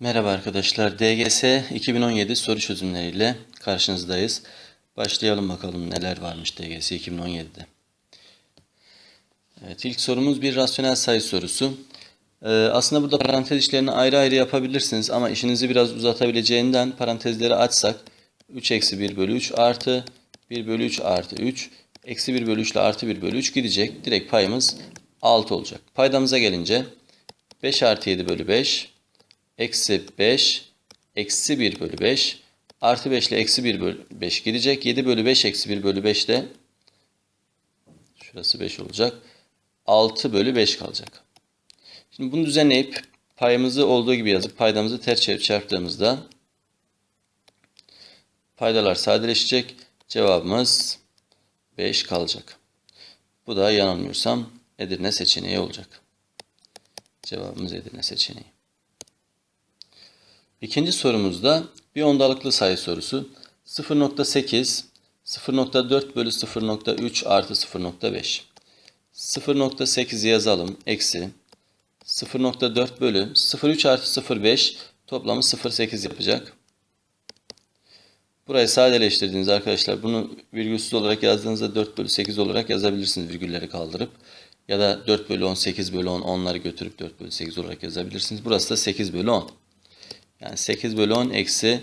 Merhaba arkadaşlar. DGS 2017 soru çözümleriyle karşınızdayız. Başlayalım bakalım neler varmış DGS 2017'de. Evet, ilk sorumuz bir rasyonel sayı sorusu. Ee, aslında burada parantez işlerini ayrı ayrı yapabilirsiniz ama işinizi biraz uzatabileceğinden parantezleri açsak 3 eksi 1 bölü 3 artı 1 bölü 3 artı 3 eksi 1 bölü 3 ile artı 1 bölü 3 gidecek. Direkt payımız 6 olacak. Paydamıza gelince 5 artı 7 bölü 5 eksi 5 eksi 1 bölü 5 artı 5 ile eksi 1 bölü 5 gidecek. 7 bölü 5 eksi 1 bölü 5 de şurası 5 olacak. 6 bölü 5 kalacak. Şimdi bunu düzenleyip payımızı olduğu gibi yazıp paydamızı ters çevirip çarptığımızda paydalar sadeleşecek. Cevabımız 5 kalacak. Bu da yanılmıyorsam Edirne seçeneği olacak. Cevabımız Edirne seçeneği. İkinci sorumuzda bir ondalıklı sayı sorusu. 0.8, 0.4 bölü 0.3 artı 0.5. 0.8 yazalım. Eksi 0.4 bölü 0.3 artı 0.5 toplamı 0.8 yapacak. Burayı sadeleştirdiğiniz arkadaşlar bunu virgülsüz olarak yazdığınızda 4 bölü 8 olarak yazabilirsiniz virgülleri kaldırıp. Ya da 4 bölü 10, 8 bölü 10 onları götürüp 4 bölü 8 olarak yazabilirsiniz. Burası da 8 bölü 10. Yani 8 bölü 10 eksi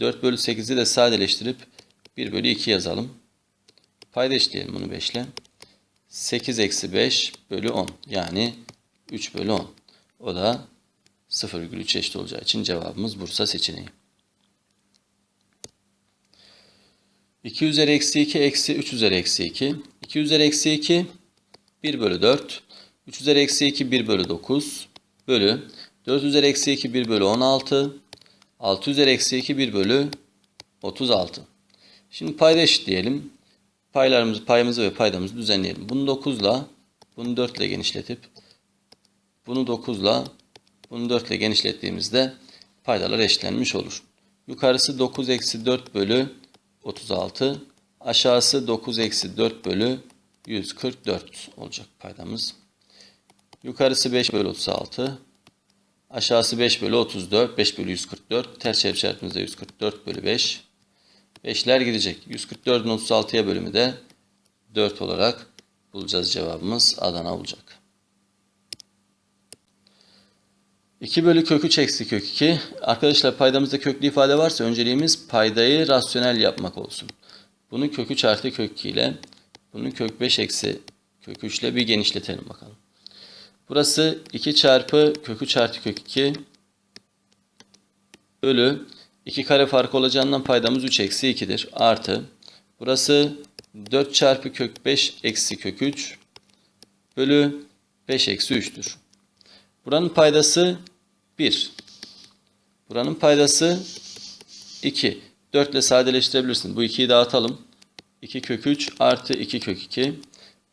4 bölü 8'i de sadeleştirip 1 bölü 2 yazalım. Payda eşleyelim bunu 5 ile. 8 eksi 5 bölü 10 yani 3 bölü 10. O da 0,3 eşit olacağı için cevabımız Bursa seçeneği. 2 üzeri eksi 2 eksi 3 üzeri eksi 2. 2 üzeri eksi 2 1 bölü 4. 3 üzeri eksi 2 1 bölü 9 bölü 4 üzeri eksi 2 1 bölü 16. 6 üzeri eksi 2 1 bölü 36. Şimdi payda eşitleyelim. Paylarımızı, payımızı ve paydamızı düzenleyelim. Bunu 9 ile bunu 4 ile genişletip bunu 9 ile bunu 4 ile genişlettiğimizde paydalar eşitlenmiş olur. Yukarısı 9 eksi 4 bölü 36. Aşağısı 9 eksi 4 bölü 144 olacak paydamız. Yukarısı 5 bölü 36. Aşağısı 5 bölü 34. 5 bölü 144. Ters çevir çarpımızda 144 bölü 5. 5'ler gidecek. 144'ün 36'ya bölümü de 4 olarak bulacağız cevabımız. Adana olacak. 2 bölü kök 3 eksi kök 2. Arkadaşlar paydamızda köklü ifade varsa önceliğimiz paydayı rasyonel yapmak olsun. Bunu kök 3 artı kök 2 ile bunu kök 5 eksi kök 3 ile bir genişletelim bakalım. Burası 2 çarpı kök 3 artı kök 2 bölü 2 kare fark olacağından paydamız 3 eksi 2'dir. Artı burası 4 çarpı kök 5 eksi kök 3 bölü 5 eksi 3'tür. Buranın paydası 1. Buranın paydası 2. 4 ile sadeleştirebilirsin. Bu 2'yi dağıtalım. 2 kök 3 artı 2 kök 2.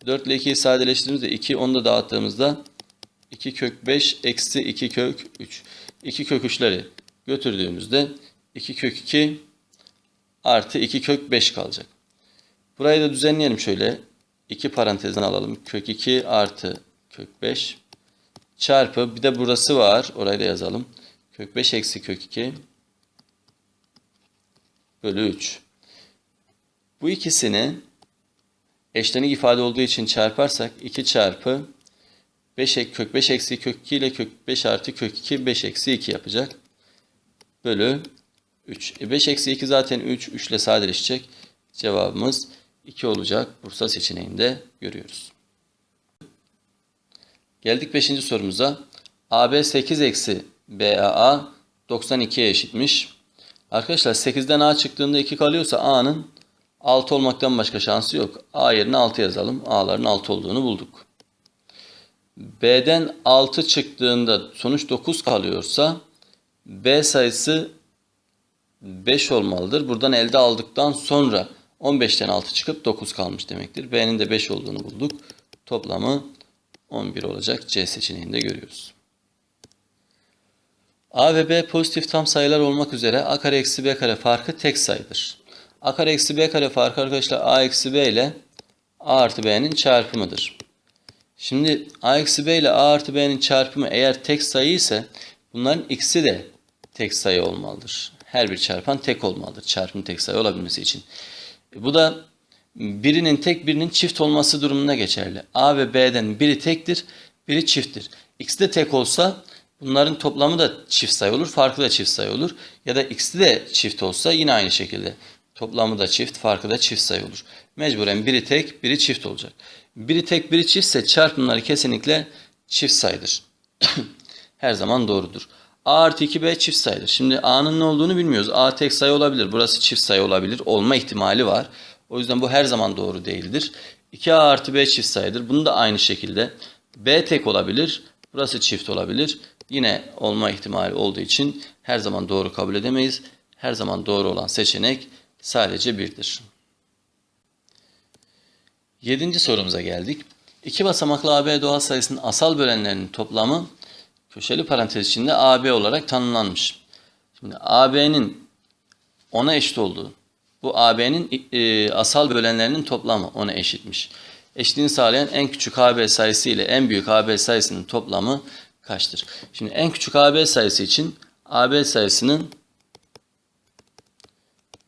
4 ile 2'yi sadeleştirdiğimizde 2 onu da dağıttığımızda 2 kök 5 eksi 2 kök 3. 2 kök 3'leri götürdüğümüzde 2 kök 2 artı 2 kök 5 kalacak. Burayı da düzenleyelim şöyle. 2 parantezden alalım. Kök 2 artı kök 5 çarpı bir de burası var. Orayı da yazalım. Kök 5 eksi kök 2 bölü 3. Bu ikisini eşlenik ifade olduğu için çarparsak 2 çarpı 5 ek, kök 5 eksi kök 2 ile kök 5 artı kök 2 5 eksi 2 yapacak. Bölü 3. E 5 eksi 2 zaten 3. 3 ile sadeleşecek. Cevabımız 2 olacak. Bursa seçeneğinde görüyoruz. Geldik 5. sorumuza. AB 8 eksi BAA 92'ye eşitmiş. Arkadaşlar 8'den A çıktığında 2 kalıyorsa A'nın 6 olmaktan başka şansı yok. A yerine 6 yazalım. A'ların 6 olduğunu bulduk. B'den 6 çıktığında sonuç 9 kalıyorsa B sayısı 5 olmalıdır. Buradan elde aldıktan sonra 15'ten 6 çıkıp 9 kalmış demektir. B'nin de 5 olduğunu bulduk. Toplamı 11 olacak. C seçeneğinde görüyoruz. A ve B pozitif tam sayılar olmak üzere A kare eksi B kare farkı tek sayıdır. A kare eksi B kare farkı arkadaşlar A eksi B ile A artı B'nin çarpımıdır. Şimdi A eksi B ile A artı B'nin çarpımı eğer tek sayı ise bunların ikisi de tek sayı olmalıdır. Her bir çarpan tek olmalıdır. Çarpım tek sayı olabilmesi için. E, Bu da birinin tek birinin çift olması durumunda geçerli. A ve B'den biri tektir, biri çifttir. İkisi de tek olsa bunların toplamı da çift sayı olur, farkı da çift sayı olur. Ya da ikisi de çift olsa yine aynı şekilde. Toplamı da çift, farkı da çift sayı olur. Mecburen biri tek, biri çift olacak. Biri tek, biri çiftse çarpımları kesinlikle çift sayıdır. Her zaman doğrudur. A artı 2B çift sayıdır. Şimdi A'nın ne olduğunu bilmiyoruz. A tek sayı olabilir. Burası çift sayı olabilir. Olma ihtimali var. O yüzden bu her zaman doğru değildir. 2A artı B çift sayıdır. Bunu da aynı şekilde. B tek olabilir. Burası çift olabilir. Yine olma ihtimali olduğu için her zaman doğru kabul edemeyiz. Her zaman doğru olan seçenek sadece birdir. Yedinci sorumuza geldik. İki basamaklı AB doğal sayısının asal bölenlerinin toplamı köşeli parantez içinde AB olarak tanımlanmış. Şimdi AB'nin 10'a eşit olduğu, bu AB'nin e, asal bölenlerinin toplamı 10'a eşitmiş. Eşitliğini sağlayan en küçük AB sayısı ile en büyük AB sayısının toplamı kaçtır? Şimdi en küçük AB sayısı için AB sayısının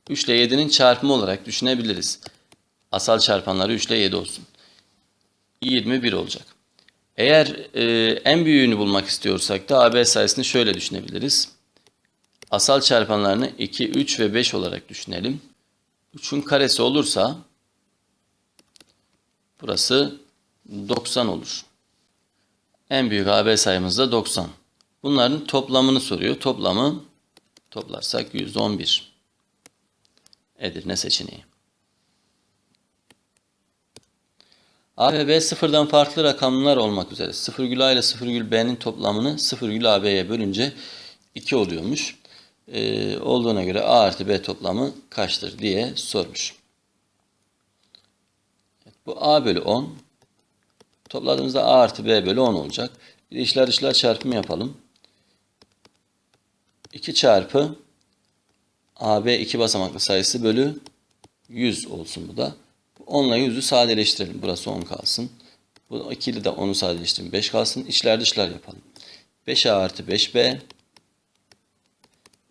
3 ile 7'nin çarpımı olarak düşünebiliriz. Asal çarpanları 3 ile 7 olsun. 21 olacak. Eğer e, en büyüğünü bulmak istiyorsak da AB sayısını şöyle düşünebiliriz. Asal çarpanlarını 2, 3 ve 5 olarak düşünelim. 3'ün karesi olursa burası 90 olur. En büyük AB sayımız da 90. Bunların toplamını soruyor. Toplamı toplarsak 111. Edirne seçeneği. A ve B sıfırdan farklı rakamlar olmak üzere 0,A ile 0,B'nin toplamını 0,AB'ye bölünce 2 oluyormuş. Ee, olduğuna göre A artı B toplamı kaçtır diye sormuş. Evet, bu A bölü 10. Topladığımızda A artı B bölü 10 olacak. Bir işler dışlar çarpımı yapalım. 2 çarpı AB iki basamaklı sayısı bölü 100 olsun bu da. 10 ile 100'ü sadeleştirelim. Burası 10 kalsın. Bu ikili de 10'u sadeleştirelim. 5 kalsın. İçler dışlar yapalım. 5A artı 5B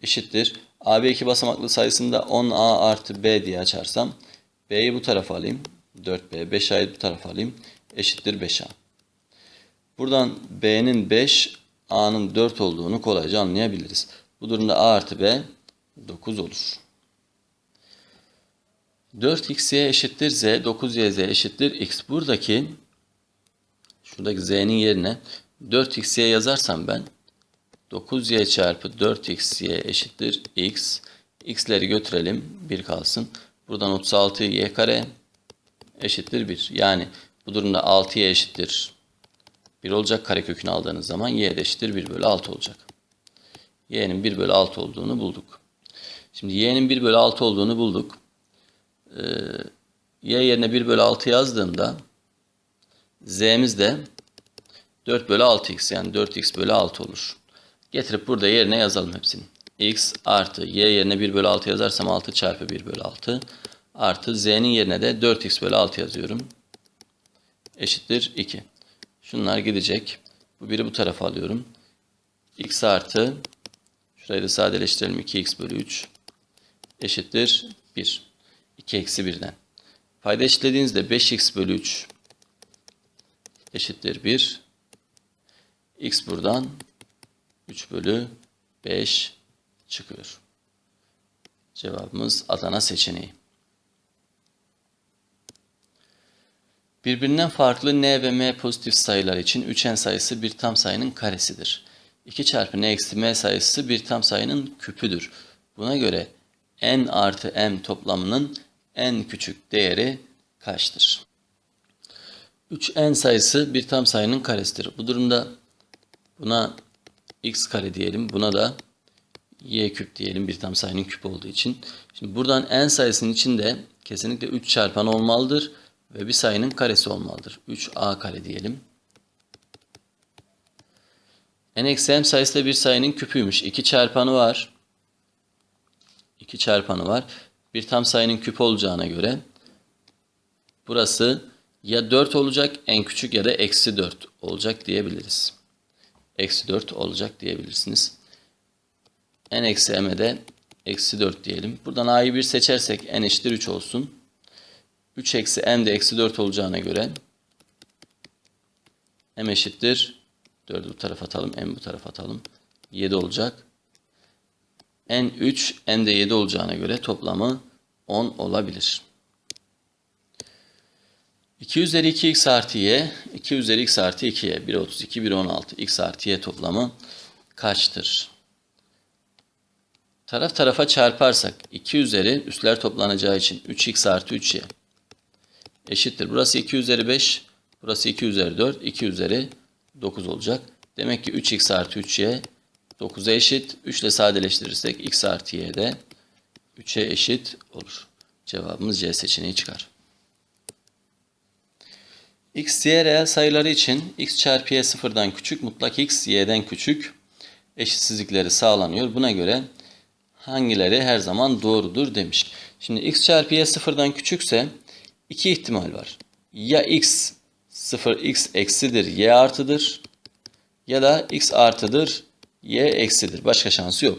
eşittir. AB iki basamaklı sayısında 10A artı B diye açarsam B'yi bu tarafa alayım. 4B. 5A'yı bu tarafa alayım. Eşittir 5A. Buradan B'nin 5, A'nın 4 olduğunu kolayca anlayabiliriz. Bu durumda A artı B 9 olur. 4xy eşittir z, 9yz eşittir x. Buradaki şuradaki z'nin yerine 4xy yazarsam ben 9y çarpı 4xy eşittir x. x'leri götürelim. 1 kalsın. Buradan 36y kare eşittir 1. Yani bu durumda 6y eşittir 1 olacak. Karekökünü aldığınız zaman y de eşittir 1 bölü 6 olacak. y'nin 1 bölü 6 olduğunu bulduk. Şimdi y'nin 1 bölü 6 olduğunu bulduk. Ee, y yerine 1 bölü 6 yazdığımda z'miz de 4 bölü 6x yani 4x bölü 6 olur. Getirip burada yerine yazalım hepsini. x artı y yerine 1 bölü 6 yazarsam 6 çarpı 1 bölü 6 artı z'nin yerine de 4x bölü 6 yazıyorum. Eşittir 2. Şunlar gidecek. Bu biri bu tarafa alıyorum. x artı şurayı da sadeleştirelim 2x bölü 3 eşittir 1. 2 eksi 1'den. Payda eşitlediğinizde 5x bölü 3 eşittir 1. x buradan 3 bölü 5 çıkıyor. Cevabımız Adana seçeneği. Birbirinden farklı n ve m pozitif sayılar için 3n sayısı bir tam sayının karesidir. 2 çarpı n eksi m sayısı bir tam sayının küpüdür. Buna göre n artı m toplamının en küçük değeri kaçtır? 3n sayısı bir tam sayının karesidir. Bu durumda buna x kare diyelim. Buna da y küp diyelim bir tam sayının küp olduğu için. Şimdi buradan n sayısının içinde kesinlikle 3 çarpan olmalıdır ve bir sayının karesi olmalıdır. 3a kare diyelim. n eksi m sayısı da bir sayının küpüymüş. 2 çarpanı var. 2 çarpanı var. Bir tam sayının küp olacağına göre burası ya 4 olacak en küçük ya da eksi 4 olacak diyebiliriz. Eksi 4 olacak diyebilirsiniz. n eksi m'e de eksi 4 diyelim. Buradan a'yı 1 seçersek n eşittir 3 olsun. 3 eksi m de eksi 4 olacağına göre m eşittir 4'ü bu tarafa atalım, m bu tarafa atalım. 7 olacak. N 3, n de 7 olacağına göre toplamı 10 olabilir. 2 üzeri 2x artı y, 2 üzeri x artı 2y, 1'e 32, 1'e 16, x artı y toplamı kaçtır? Taraf tarafa çarparsak 2 üzeri üstler toplanacağı için 3x artı 3y eşittir. Burası 2 üzeri 5, burası 2 üzeri 4, 2 üzeri 9 olacak. Demek ki 3x artı 3y 9'a eşit. 3 ile sadeleştirirsek x artı y de 3'e eşit olur. Cevabımız C seçeneği çıkar. x, y reel sayıları için x çarpı y sıfırdan küçük, mutlak x y'den küçük eşitsizlikleri sağlanıyor. Buna göre hangileri her zaman doğrudur demiş. Şimdi x çarpı y sıfırdan küçükse iki ihtimal var. Ya x sıfır x eksidir y artıdır ya da x artıdır y eksidir. Başka şansı yok.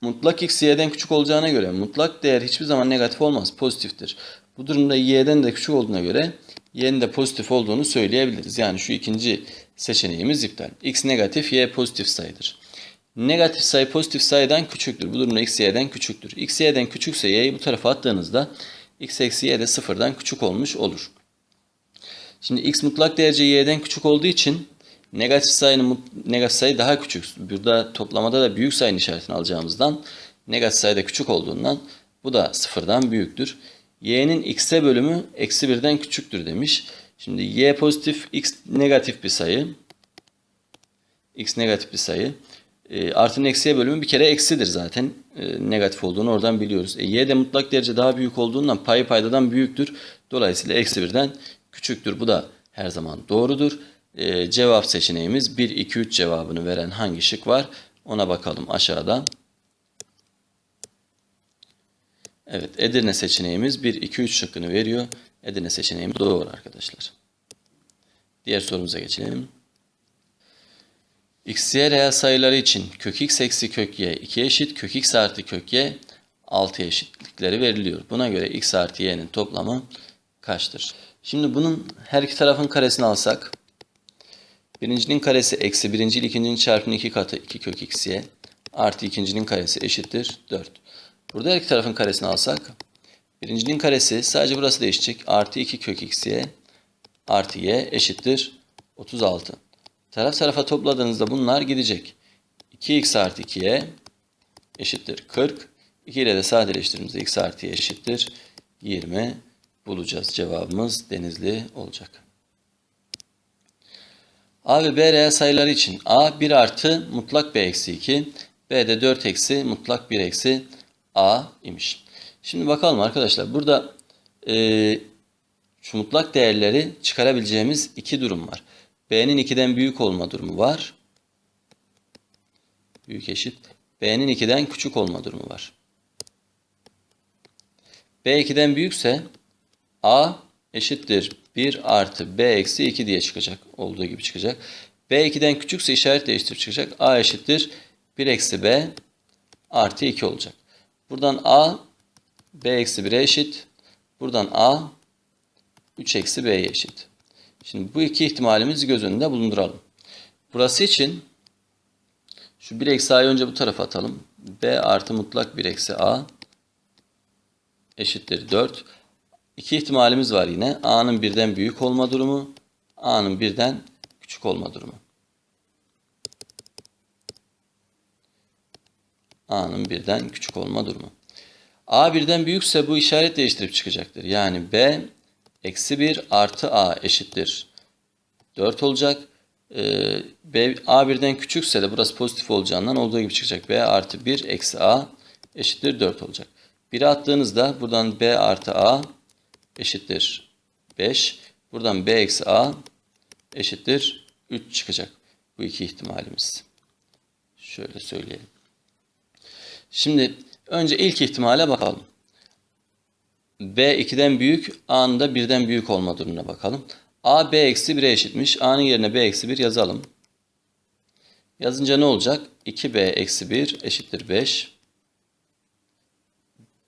Mutlak x y'den küçük olacağına göre mutlak değer hiçbir zaman negatif olmaz. Pozitiftir. Bu durumda y'den de küçük olduğuna göre y'nin de pozitif olduğunu söyleyebiliriz. Yani şu ikinci seçeneğimiz iptal. x negatif, y pozitif sayıdır. Negatif sayı pozitif sayıdan küçüktür. Bu durumda x y'den küçüktür. x y'den küçükse y'yi bu tarafa attığınızda x eksi y de sıfırdan küçük olmuş olur. Şimdi x mutlak derece y'den küçük olduğu için negatif sayının negatif sayı daha küçük. Burada toplamada da büyük sayının işaretini alacağımızdan negatif sayı da küçük olduğundan bu da sıfırdan büyüktür. y'nin x'e bölümü eksi birden küçüktür demiş. Şimdi y pozitif, x negatif bir sayı. x negatif bir sayı. E, artının eksiye bölümü bir kere eksidir zaten. E, negatif olduğunu oradan biliyoruz. E, y de mutlak derece daha büyük olduğundan payı paydadan büyüktür. Dolayısıyla eksi birden küçüktür. Bu da her zaman doğrudur. E, cevap seçeneğimiz 1, 2, 3 cevabını veren hangi şık var? Ona bakalım aşağıda. Evet Edirne seçeneğimiz 1, 2, 3 şıkkını veriyor. Edirne seçeneğimiz doğru arkadaşlar. Diğer sorumuza geçelim. x, y reel sayıları için kök x eksi kök y 2 eşit, kök x artı kök y 6 eşitlikleri veriliyor. Buna göre x artı y'nin toplamı kaçtır? Şimdi bunun her iki tarafın karesini alsak, birincinin karesi eksi birinci ikincinin çarpımının iki katı 2 kök x y artı ikincinin karesi eşittir 4. Burada her iki tarafın karesini alsak, birincinin karesi sadece burası değişecek. Artı 2 kök x y artı y eşittir 36. Taraf tarafa topladığınızda bunlar gidecek. 2x artı 2y eşittir 40. 2 ile de sadeleştirdiğimizde x artı y eşittir 20 bulacağız. Cevabımız denizli olacak. A ve B reel sayıları için A 1 artı mutlak B eksi 2, B de 4 eksi mutlak 1 eksi A imiş. Şimdi bakalım arkadaşlar burada e, şu mutlak değerleri çıkarabileceğimiz iki durum var. B'nin 2'den büyük olma durumu var. Büyük eşit. B'nin 2'den küçük olma durumu var. B 2'den büyükse A eşittir 1 artı B eksi 2 diye çıkacak. Olduğu gibi çıkacak. B 2'den küçükse işaret değiştirip çıkacak. A eşittir 1 eksi B artı 2 olacak. Buradan A B eksi 1'e eşit. Buradan A 3 eksi B'ye eşit. Şimdi bu iki ihtimalimizi göz önünde bulunduralım. Burası için şu 1 eksi A'yı önce bu tarafa atalım. B artı mutlak 1 eksi A eşittir 4. İki ihtimalimiz var yine. A'nın birden büyük olma durumu, A'nın birden küçük olma durumu. A'nın birden küçük olma durumu. A birden büyükse bu işaret değiştirip çıkacaktır. Yani B eksi 1 artı A eşittir 4 olacak. Ee, B, A birden küçükse de burası pozitif olacağından olduğu gibi çıkacak. B artı 1 eksi A eşittir 4 olacak. 1'e attığınızda buradan B artı A eşittir 5. Buradan B eksi A eşittir 3 çıkacak. Bu iki ihtimalimiz. Şöyle söyleyelim. Şimdi önce ilk ihtimale bakalım. B 2'den büyük, A'nın da 1'den büyük olma durumuna bakalım. A B eksi 1'e eşitmiş. A'nın yerine B eksi 1 yazalım. Yazınca ne olacak? 2b eksi 1 eşittir 5.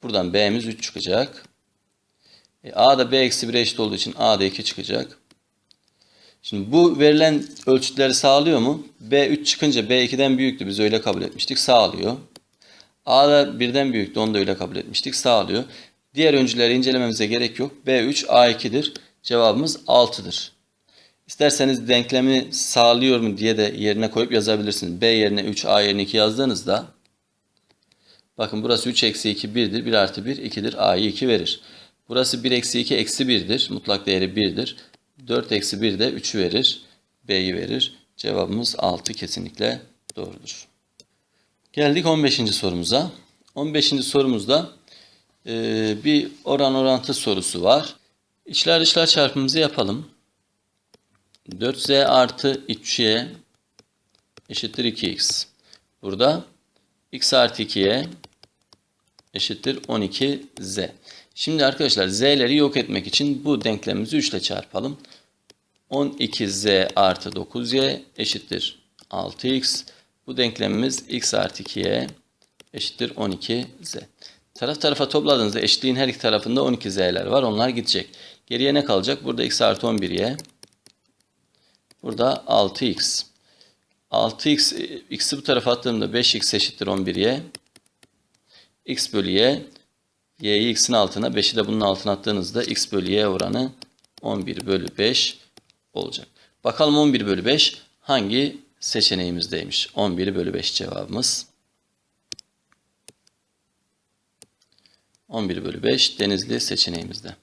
Buradan b'miz 3 çıkacak. E, a da b eksi 1'e eşit olduğu için a da 2 çıkacak. Şimdi bu verilen ölçütleri sağlıyor mu? B 3 çıkınca B 2'den büyüktü. Biz öyle kabul etmiştik. Sağlıyor. A da 1'den büyüktü. Onu da öyle kabul etmiştik. Sağlıyor. Diğer öncüleri incelememize gerek yok. B3 A2'dir. Cevabımız 6'dır. İsterseniz denklemi sağlıyor mu diye de yerine koyup yazabilirsiniz. B yerine 3, A yerine 2 yazdığınızda bakın burası 3 eksi 2 1'dir. 1 artı 1 2'dir. A'yı 2 verir. Burası 1 eksi 2 eksi 1'dir. Mutlak değeri 1'dir. 4 eksi 1 de 3'ü verir. B'yi verir. Cevabımız 6 kesinlikle doğrudur. Geldik 15. sorumuza. 15. sorumuzda e, bir oran orantı sorusu var. İçler dışlar çarpımımızı yapalım. 4z artı 3y eşittir 2x. Burada x artı 2y eşittir 12z. Şimdi arkadaşlar z'leri yok etmek için bu denklemimizi 3 ile çarpalım. 12z artı 9y eşittir 6x. Bu denklemimiz x artı 2y eşittir 12z. Taraf tarafa topladığınızda eşitliğin her iki tarafında 12z'ler var. Onlar gidecek. Geriye ne kalacak? Burada x artı 11y. Burada 6x. 6x, x'i bu tarafa attığımda 5x eşittir 11y. x bölü y. y'yi x'in altına, 5'i de bunun altına attığınızda x bölü y oranı 11 bölü 5 olacak. Bakalım 11 bölü 5 hangi seçeneğimizdeymiş? 11 bölü 5 cevabımız. 11 bölü 5 Denizli seçeneğimizde.